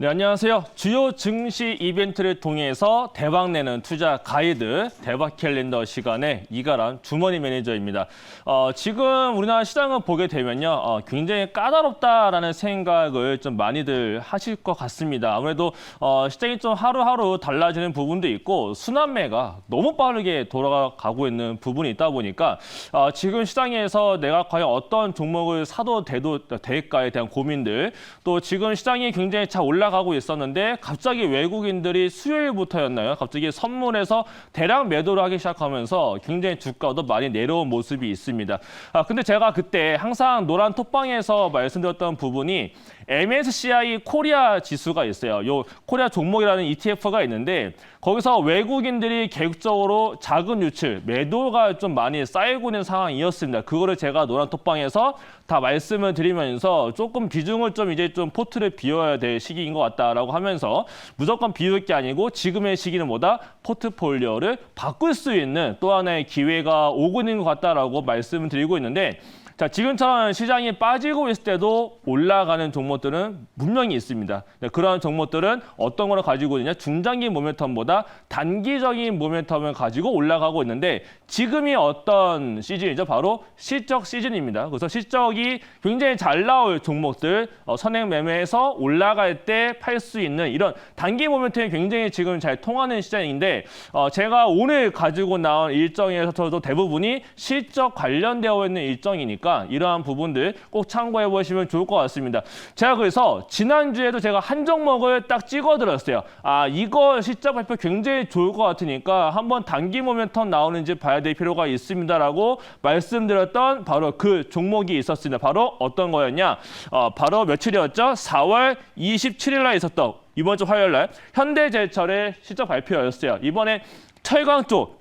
네, 안녕하세요. 주요 증시 이벤트를 통해서 대박 내는 투자 가이드 대박 캘린더 시간에 이가람 주머니 매니저입니다. 어, 지금 우리나라 시장을 보게 되면요. 어, 굉장히 까다롭다라는 생각을 좀 많이들 하실 것 같습니다. 아무래도 어, 시장이 좀 하루하루 달라지는 부분도 있고 순환매가 너무 빠르게 돌아가고 있는 부분이 있다 보니까 어, 지금 시장에서 내가 과연 어떤 종목을 사도 돼도 될까에 대한 고민들 또 지금 시장이 굉장히 잘 올라 가고 있었는데 갑자기 외국인들이 수요일부터였나요? 갑자기 선물에서 대량 매도를 하기 시작하면서 굉장히 주가도 많이 내려온 모습이 있습니다. 아 근데 제가 그때 항상 노란 톡방에서 말씀드렸던 부분이 MSCI 코리아 지수가 있어요. 요 코리아 종목이라는 ETF가 있는데 거기서 외국인들이 계획적으로 자금 유출, 매도가 좀 많이 쌓이고 있는 상황이었습니다. 그거를 제가 노란 톡방에서 다 말씀을 드리면서 조금 비중을 좀 이제 좀 포트를 비워야 될 시기인 것 같다라고 하면서 무조건 비울 게 아니고 지금의 시기는 뭐다? 포트폴리오를 바꿀 수 있는 또 하나의 기회가 오고 있는 것 같다라고 말씀을 드리고 있는데 자, 지금처럼 시장이 빠지고 있을 때도 올라가는 종목들은 분명히 있습니다. 네, 그러한 종목들은 어떤 걸 가지고 있느냐? 중장기 모멘텀보다 단기적인 모멘텀을 가지고 올라가고 있는데 지금이 어떤 시즌이죠? 바로 실적 시즌입니다. 그래서 실적이 굉장히 잘 나올 종목들 어, 선행 매매해서 올라갈 때 팔 수 있는 이런 단기 모멘텀이 굉장히 지금 잘 통하는 시장인데 어, 제가 오늘 가지고 나온 일정에서도 대부분이 실적 관련되어 있는 일정이니까 이러한 부분들 꼭 참고해 보시면 좋을 것 같습니다. 제가 그래서 지난주에도 제가 한 종목을 딱 찍어드렸어요. 아 이거 실적 발표 굉장히 좋을 것 같으니까 한번 단기 모멘텀 나오는지 봐야 될 필요가 있습니다라고 말씀드렸던 바로 그 종목이 있었습니다. 바로 어떤 거였냐? 어, 바로 며칠이었죠? 4월 27일 날 있었던 이번 주 화요일 날 현대제철의 실적 발표였어요. 이번에 철강 쪽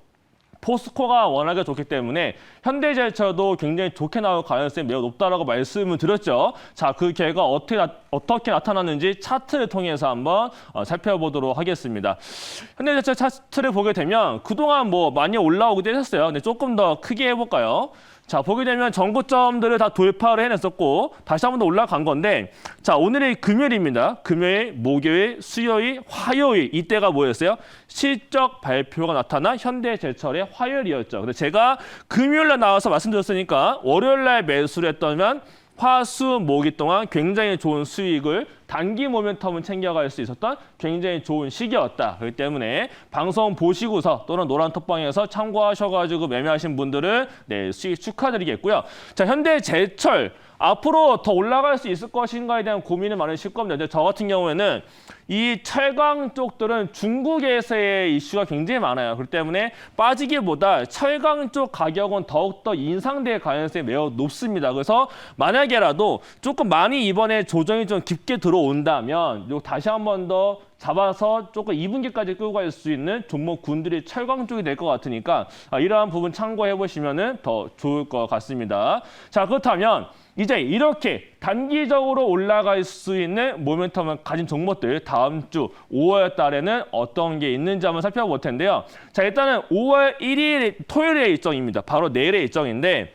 포스코가 워낙에 좋기 때문에 현대제철도 굉장히 좋게 나올 가능성이 매우 높다라고 말씀을 드렸죠. 자, 그 결과 어떻게 나, 어떻게 나타났는지 차트를 통해서 한번 어, 살펴보도록 하겠습니다. 현대제철 차트를 보게 되면 그동안 뭐 많이 올라오기도 했었어요. 근데 조금 더 크게 해볼까요? 자, 보게 되면 전고점들을 다 돌파를 해냈었고 다시 한 번 더 올라간 건데 자, 오늘이 금요일입니다. 금요일, 목요일, 수요일, 화요일 이때가 뭐였어요? 실적 발표가 나타난 현대제철의 화요일이었죠. 근데 제가 금요일 날 나와서 말씀드렸으니까 월요일 날 매수를 했다면 화, 수, 목이 동안 굉장히 좋은 수익을 단기 모멘텀은 챙겨갈 수 있었던 굉장히 좋은 시기였다. 그렇기 때문에 방송 보시고서 또는 노란 톡방에서 참고하셔가지고 매매하신 분들은 네, 수익 축하드리겠고요. 자, 현대제철 앞으로 더 올라갈 수 있을 것인가에 대한 고민이 많으실 겁니다. 근데 저 같은 경우에는 이 철강 쪽들은 중국에서의 이슈가 굉장히 많아요. 그렇기 때문에 빠지기보다 철강 쪽 가격은 더욱더 인상될 가능성이 매우 높습니다. 그래서 만약에라도 조금 많이 이번에 조정이 좀 깊게 들어 온다면 요 다시 한 번 더 잡아서 조금 2분기까지 끌고 갈 수 있는 종목 군들이 철강 쪽이 될 것 같으니까 아, 이러한 부분 참고해 보시면 더 좋을 것 같습니다. 자 그렇다면 이제 이렇게 단기적으로 올라갈 수 있는 모멘텀을 가진 종목들 다음 주 5월 달에는 어떤 게 있는지 한번 살펴볼 텐데요. 자 일단은 5월 1일 토요일의 일정입니다. 바로 내일의 일정인데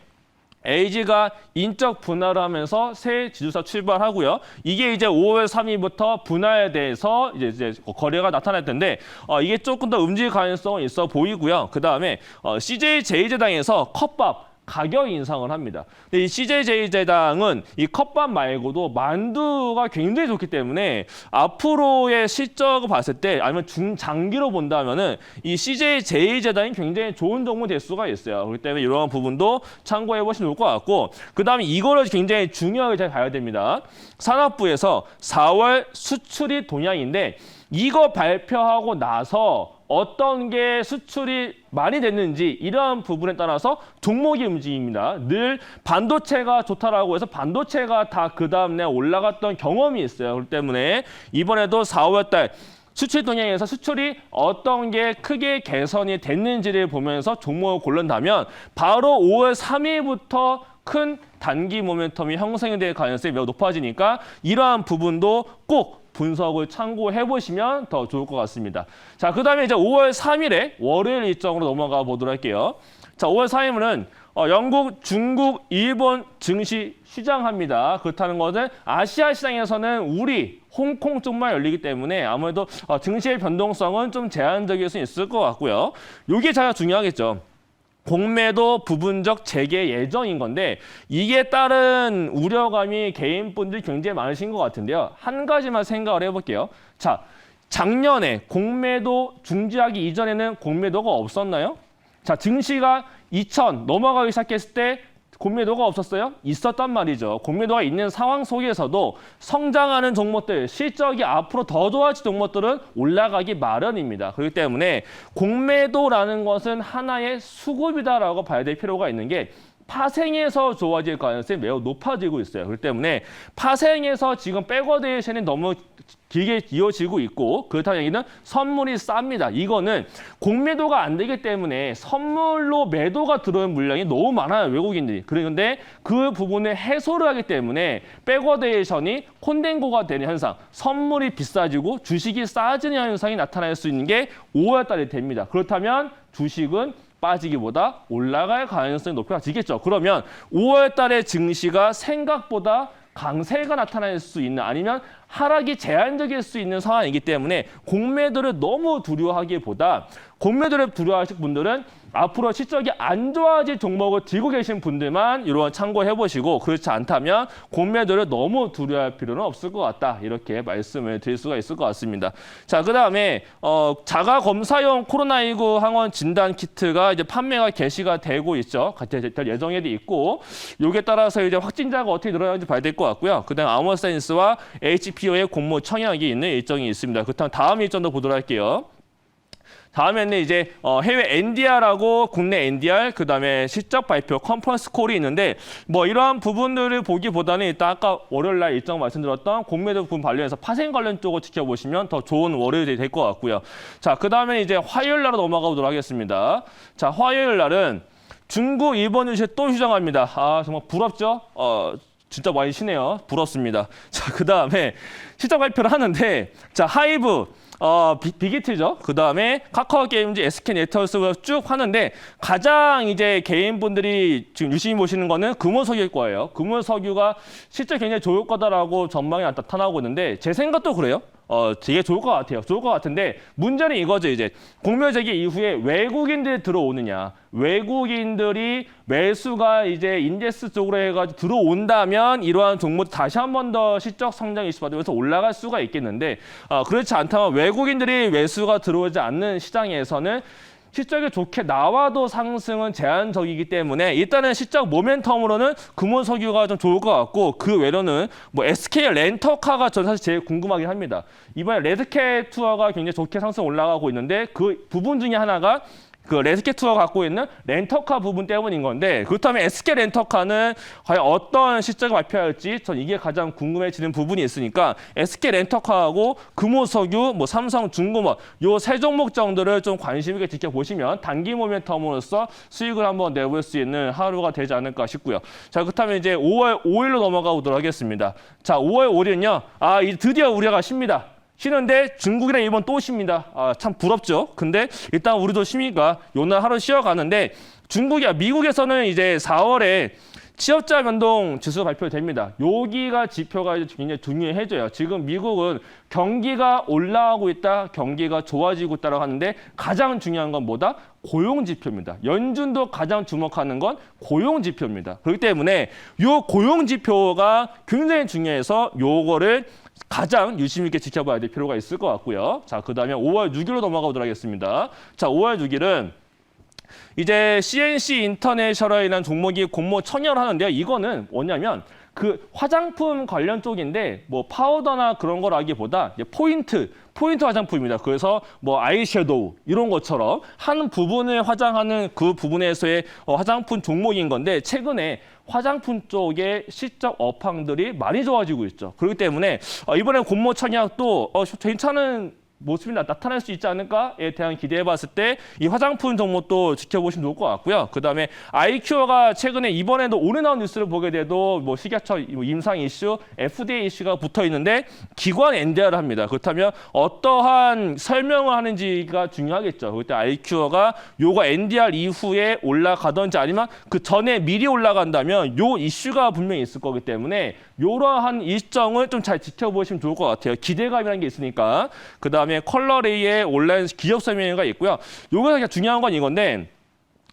LG가 인적 분할을 하면서 새 지주사 출발하고요. 이게 이제 5월 3일부터 분할에 대해서 이제, 이제 거래가 나타날 텐데 어, 이게 조금 더 움직일 가능성은 있어 보이고요. 그 다음에 어, CJ 제이제당에서 컵밥 가격 인상을 합니다. 근데 이 CJ제당은 이 컵밥 말고도 만두가 굉장히 좋기 때문에 앞으로의 실적을 봤을 때 아니면 중장기로 본다면은 이 CJ제당이 굉장히 좋은 종목 될 수가 있어요. 그렇기 때문에 이러한 부분도 참고해 보시면 좋을 것 같고 그다음에 이거를 굉장히 중요하게 잘 봐야 됩니다. 산업부에서 4월 수출이 동향인데 이거 발표하고 나서 어떤 게 수출이 많이 됐는지 이러한 부분에 따라서 종목이 움직입니다. 늘 반도체가 좋다라고 해서 반도체가 다 그 다음날 올라갔던 경험이 있어요. 그렇기 때문에 이번에도 4월 달 수출 동향에서 수출이 어떤 게 크게 개선이 됐는지를 보면서 종목을 고른다면 바로 5월 3일부터 큰 단기 모멘텀이 형성이 될 가능성이 매우 높아지니까 이러한 부분도 꼭 분석을 참고해 보시면 더 좋을 것 같습니다. 자, 그 다음에 이제 5월 3일에 월요일 일정으로 넘어가 보도록 할게요. 자, 5월 3일은 어, 영국, 중국, 일본 증시 시장합니다. 그렇다는 것은 아시아 시장에서는 우리 홍콩 쪽만 열리기 때문에 아무래도 어, 증시의 변동성은 좀 제한적일 수 있을 것 같고요. 이게 가장 중요하겠죠. 공매도 부분적 재개 예정인 건데 이게 따른 우려감이 개인분들이 굉장히 많으신 것 같은데요. 한 가지만 생각을 해볼게요. 자, 작년에 공매도 중지하기 이전에는 공매도가 없었나요? 자, 증시가 2천 넘어가기 시작했을 때 공매도가 없었어요? 있었단 말이죠. 공매도가 있는 상황 속에서도 성장하는 종목들, 실적이 앞으로 더 좋아질 종목들은 올라가기 마련입니다. 그렇기 때문에 공매도라는 것은 하나의 수급이다라고 봐야 될 필요가 있는 게 파생해서 좋아질 가능성이 매우 높아지고 있어요. 그렇기 때문에 파생해서 지금 백워데이션이 너무 길게 이어지고 있고 그렇다는 얘기는 선물이 쌉니다. 이거는 공매도가 안 되기 때문에 선물로 매도가 들어오는 물량이 너무 많아요. 외국인들이. 그런데 그 부분을 해소를 하기 때문에 백워데이션이 콘덴고가 되는 현상, 선물이 비싸지고 주식이 싸지는 현상이 나타날 수 있는 게 5월 달에 됩니다. 그렇다면 주식은 빠지기보다 올라갈 가능성이 높아지겠죠. 그러면 5월 달에 증시가 생각보다 강세가 나타날 수 있는 아니면 하락이 제한적일 수 있는 상황이기 때문에 공매도를 너무 두려워하기보다 공매도를 두려워하실 분들은 앞으로 실적이 안 좋아질 종목을 들고 계신 분들만 이런 참고해 보시고 그렇지 않다면 공매도를 너무 두려워할 필요는 없을 것 같다 이렇게 말씀을 드릴 수가 있을 것 같습니다. 자 그다음에 어, 자가 검사용 코로나19 항원 진단 키트가 이제 판매가 개시가 되고 있죠. 될 예정에 돼 있고 요게 따라서 이제 확진자가 어떻게 늘어나는지 봐야 될 것 같고요. 그다음 아머센스와 HPO의 공모 청약이 있는 일정이 있습니다. 그렇다면 다음 일정도 보도록 할게요. 다음에는 이제 어, 해외 NDR하고 국내 NDR 그다음에 실적 발표 컨퍼런스 콜이 있는데 뭐 이러한 부분들을 보기보다는 일단 아까 월요일 날 일정 말씀드렸던 공매도 부분 관련해서 파생 관련 쪽을 지켜보시면 더 좋은 월요일이 될 것 같고요. 자, 그다음에 이제 화요일 날로 넘어가 보도록 하겠습니다. 자, 화요일 날은 중국, 일본 주식 또 휴장합니다. 아, 정말 부럽죠? 어, 진짜 많이 쉬네요. 부럽습니다. 자, 그 다음에 실적 발표를 하는데 자, 하이브 어, 비, 빅히트죠. 그 다음에 카카오 게임즈, SK 네트워크가 쭉 하는데 가장 이제 개인분들이 지금 유심히 보시는 거는 금호석유일 거예요. 금호석유가 실제 굉장히 좋을 거다라고 전망이 나타나고 있는데 제 생각도 그래요. 어, 되게 좋을 것 같아요. 좋을 것 같은데 문제는 이거죠. 이제 공매제기 이후에 외국인들이 들어오느냐. 외국인들이 매수가 이제 인데스 쪽으로 해가지고 들어온다면 이러한 종목 다시 한 번 더 실적 성장 이슈 받으면서 올라갈 수가 있겠는데 어, 그렇지 않다면 외국인들이 매수가 들어오지 않는 시장에서는 실적이 좋게 나와도 상승은 제한적이기 때문에 일단은 실적 모멘텀으로는 금호석유가 좀 좋을 것 같고 그 외로는 뭐 SK 렌터카가 전 사실 제일 궁금하긴 합니다. 이번에 레드캣 투어가 굉장히 좋게 상승 올라가고 있는데 그 부분 중에 하나가 그 레스케 투어가 갖고 있는 렌터카 부분 때문인 건데 그렇다면 SK 렌터카는 과연 어떤 실적을 발표할지 전 이게 가장 궁금해지는 부분이 있으니까 SK 렌터카하고 금호석유, 뭐 삼성, 중공업 요세 종목 정도를 좀 관심 있게 지켜보시면 단기 모멘텀으로서 수익을 한번 내볼 수 있는 하루가 되지 않을까 싶고요. 자 그렇다면 이제 5월 5일로 넘어가 보도록 하겠습니다. 자 5월 5일은요. 아 이제 드디어 우리가 쉽니다. 쉬는데 중국이랑 일본 또 쉽니다. 아, 참 부럽죠. 근데 일단 우리도 쉬니까 요날 하루 쉬어가는데 중국이야 미국에서는 이제 4월에 취업자 변동 지수 발표됩니다. 여기가 지표가 굉장히 중요해져요. 지금 미국은 경기가 올라가고 있다, 경기가 좋아지고 있다라고 하는데 가장 중요한 건 뭐다? 고용 지표입니다. 연준도 가장 주목하는 건 고용 지표입니다. 그렇기 때문에 요 고용 지표가 굉장히 중요해서 요거를 가장 유심 있게 지켜봐야 될 필요가 있을 것 같고요. 자, 그 다음에 5월 6일로 넘어가 보도록 하겠습니다. 자, 5월 6일은 이제 CNC 인터내셔널이라는 종목이 공모 청열하는데요. 이거는 뭐냐면 그 화장품 관련 쪽인데 뭐 파우더나 그런 거라기보다 포인트 포인트 화장품입니다. 그래서 뭐 아이섀도우 이런 것처럼 한 부분을 화장하는 그 부분에서의 어, 화장품 종목인 건데 최근에 화장품 쪽의 시적 업황들이 많이 좋아지고 있죠. 그렇기 때문에 어, 이번에 공모 청약도 어, 괜찮은 모습이 나- 나타날 수 있지 않을까에 대한 기대해봤을 때 이 화장품 종목도 지켜보시면 좋을 것 같고요. 그 다음에 아이큐어가 최근에 이번에도 오늘 나온 뉴스를 보게 돼도 뭐 식약처 임상 이슈, FDA 이슈가 붙어 있는데 기관 NDR을 합니다. 그렇다면 어떠한 설명을 하는지가 중요하겠죠. 그때 아이큐어가 요가 NDR 이후에 올라가든지 아니면 그 전에 미리 올라간다면 요 이슈가 분명히 있을 거기 때문에 요러한 일정을 좀 잘 지켜보시면 좋을 것 같아요. 기대감이라는 게 있으니까. 그 다음에 컬러레이의 온라인 기업 설명회가 있고요. 요거 가 중요한 건 이건데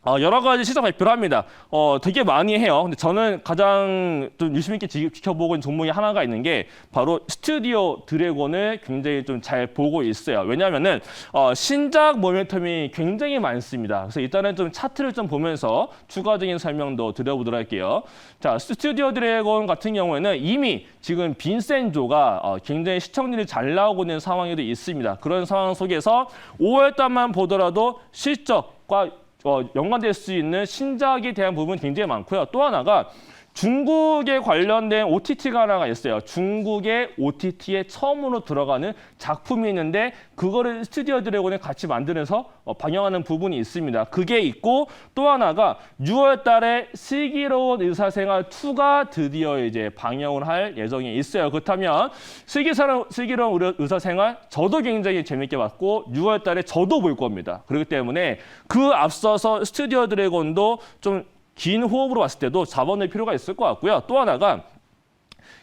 어, 여러 가지 시장 발표를 합니다. 어, 되게 많이 해요. 근데 저는 가장 좀 유심 있게 지, 지켜보고 있는 종목이 하나가 있는 게 바로 스튜디오 드래곤을 굉장히 좀 잘 보고 있어요. 왜냐하면은 어, 신작 모멘텀이 굉장히 많습니다. 그래서 일단은 좀 차트를 좀 보면서 추가적인 설명도 드려보도록 할게요. 자, 스튜디오 드래곤 같은 경우에는 이미 지금 빈센조가 어, 굉장히 시청률이 잘 나오고 있는 상황에도 있습니다. 그런 상황 속에서 5월 달만 보더라도 실적 과 어, 연관될 수 있는 신작에 대한 부분이 굉장히 많고요. 또 하나가 중국에 관련된 OTT가 하나가 있어요. 중국의 OTT에 처음으로 들어가는 작품이 있는데 그거를 스튜디오 드래곤에 같이 만들면서 어, 방영하는 부분이 있습니다. 그게 있고 또 하나가 6월 달에 슬기로운 의사생활 2가 드디어 이제 방영을 할 예정이 있어요. 그렇다면 슬기사랑, 슬기로운 의사생활 저도 굉장히 재밌게 봤고 6월 달에 저도 볼 겁니다. 그렇기 때문에 그 앞서서 스튜디오 드래곤도 좀 긴 호흡으로 봤을 때도 잡아낼 필요가 있을 것 같고요. 또 하나가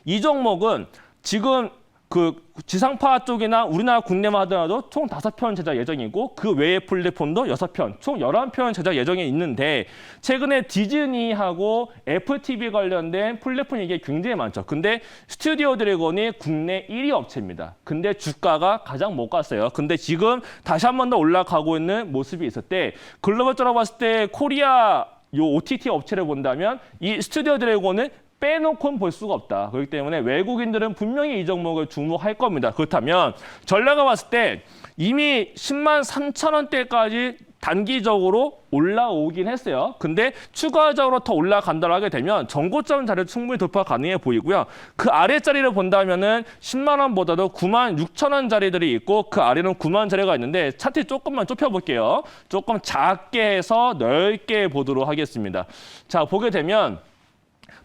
이 종목은 지금 그 지상파 쪽이나 우리나라 국내만 하더라도 총 다섯 편 제작 예정이고 그 외의 플랫폼도 여섯 편, 총 열한 편 제작 예정이 있는데 최근에 디즈니하고 애플 TV 관련된 플랫폼 얘기 굉장히 많죠. 근데 스튜디오 드래곤이 국내 1위 업체입니다. 근데 주가가 가장 못 갔어요. 근데 지금 다시 한 번 더 올라가고 있는 모습이 있을 때 글로벌적으로 봤을 때 코리아 요 OTT 업체를 본다면 이 스튜디오 드래곤은 빼놓고는 볼 수가 없다. 그렇기 때문에 외국인들은 분명히 이 종목을 주목할 겁니다. 그렇다면 전략을 봤을 때 이미 10만 3천 원대까지 단기적으로 올라오긴 했어요. 근데 추가적으로 더 올라간다고 하게 되면 전고점 자리를 충분히 돌파 가능해 보이고요. 그 아래 자리를 본다면은 10만 원보다도 9만 6천 원 자리들이 있고 그 아래는 9만 원 자리가 있는데 차트 조금만 좁혀 볼게요. 조금 작게 해서 넓게 보도록 하겠습니다. 자, 보게 되면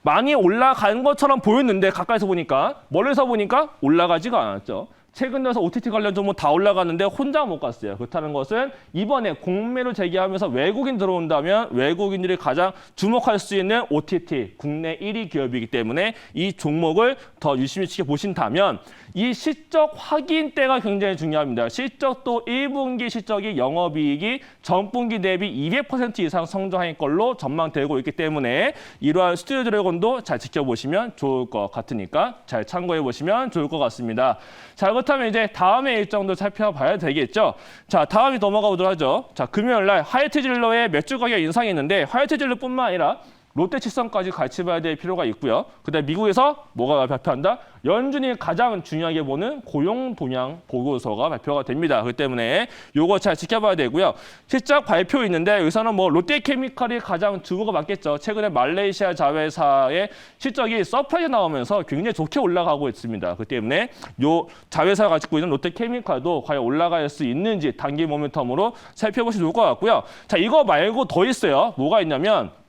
많이 올라간 것처럼 보였는데 가까이서 보니까 멀리서 보니까 올라가지가 않았죠. 최근 들어서 OTT 관련 종목 다 올라갔는데 혼자 못 갔어요. 그렇다는 것은 이번에 공매를 제기하면서 외국인 들어온다면 외국인들이 가장 주목할 수 있는 OTT 국내 1위 기업이기 때문에 이 종목을 더 유심히 지켜보신다면 이 실적 확인 때가 굉장히 중요합니다. 실적도 1분기 실적이 영업이익이 전분기 대비 200% 이상 성장할 걸로 전망되고 있기 때문에 이러한 스튜디오 드래곤도 잘 지켜보시면 좋을 것 같으니까 잘 참고해 보시면 좋을 것 같습니다. 자 그렇다면 이제 다음의 일정도 살펴봐야 되겠죠. 자 다음이 넘어가 보도록 하죠. 자 금요일 날 하이트 진로의 매출 가격 인상이 있는데 하이트 진로뿐만 아니라 롯데 칠성까지 같이 봐야 될 필요가 있고요. 그다음 미국에서 뭐가 발표한다? 연준이 가장 중요하게 보는 고용 동향 보고서가 발표가 됩니다. 그렇기 때문에 요거 잘 지켜봐야 되고요. 실적 발표 있는데 여기서는 뭐 롯데케미칼이 가장 주목을 받겠죠. 최근에 말레이시아 자회사의 실적이 서프라이즈 나오면서 굉장히 좋게 올라가고 있습니다. 그렇기 때문에 요 자회사가 가지고 있는 롯데케미칼도 과연 올라갈 수 있는지 단기 모멘텀으로 살펴보시면 좋을 것 같고요. 자 이거 말고 더 있어요. 뭐가 있냐면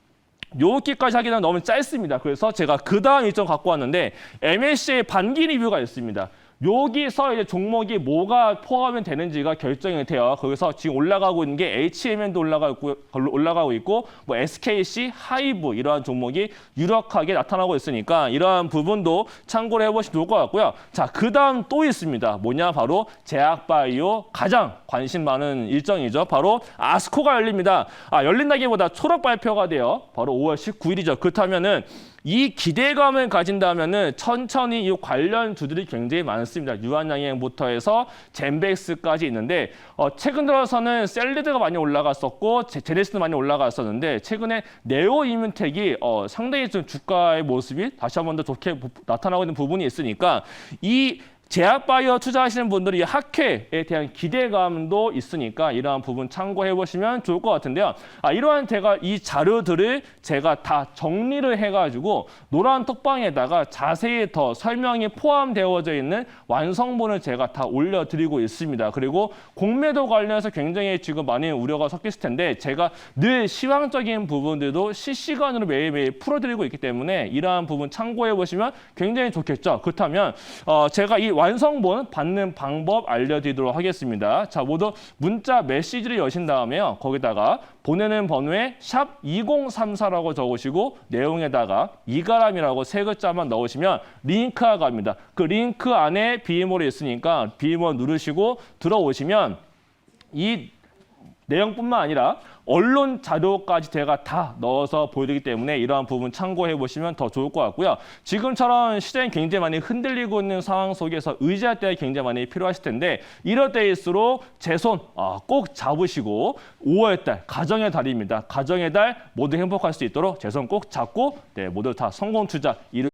요기까지 하기는 너무 짧습니다. 그래서 제가 그 다음 일정 갖고 왔는데 MSC의 반기 리뷰가 있습니다. 여기서 이제 종목이 뭐가 포함이 되는지가 결정이 돼요. 거기서 지금 올라가고 있는 게 HMN도 올라가고 올라가고 있고 뭐 SKC, 하이브 이러한 종목이 유력하게 나타나고 있으니까 이러한 부분도 참고를 해보시면 좋을 것 같고요. 자, 그 다음 또 있습니다. 뭐냐 바로 제약바이오 가장 관심 많은 일정이죠. 바로 아스코가 열립니다. 아 열린다기보다 초록 발표가 돼요. 바로 5월 19일이죠. 그렇다면은 이 기대감을 가진다면은 천천히 이 관련 주들이 굉장히 많습니다. 유한양행부터 해서 젠백스까지 있는데 어, 최근 들어서는 셀리드가 많이 올라갔었고 제- 제네시스도 많이 올라갔었는데 최근에 네오 이문텍이 어, 상당히 좀 주가의 모습이 다시 한 번 더 좋게 부- 나타나고 있는 부분이 있으니까 이 제약 바이오 투자하시는 분들이 학회에 대한 기대감도 있으니까 이러한 부분 참고해 보시면 좋을 것 같은데요. 아, 이러한 제가 이 자료들을 제가 다 정리를 해가지고 노란 톡방에다가 자세히 더 설명이 포함되어져 있는 완성본을 제가 다 올려드리고 있습니다. 그리고 공매도 관련해서 굉장히 지금 많이 우려가 섞였을 텐데 제가 늘 시황적인 부분들도 실시간으로 매일매일 풀어드리고 있기 때문에 이러한 부분 참고해 보시면 굉장히 좋겠죠. 그렇다면 어, 제가 이 완성본 받는 방법 알려드리도록 하겠습니다. 자, 모두 문자 메시지를 여신 다음에요. 거기다가 보내는 번호에 샵 2034라고 적으시고 내용에다가 이가람이라고 세 글자만 넣으시면 링크가 갑니다. 그 링크 안에 비밀번호 있으니까 비밀번호 누르시고 들어오시면 이 내용뿐만 아니라 언론 자료까지 제가 다 넣어서 보여드리기 때문에 이러한 부분 참고해 보시면 더 좋을 것 같고요. 지금처럼 시장이 굉장히 많이 흔들리고 있는 상황 속에서 의지할 때가 굉장히 많이 필요하실 텐데 이럴 때일수록 제손 아, 꼭 잡으시고 5월 달 가정의 달입니다. 가정의 달 모두 행복할 수 있도록 제 손 꼭 잡고 네, 모두 다 성공 투자 이루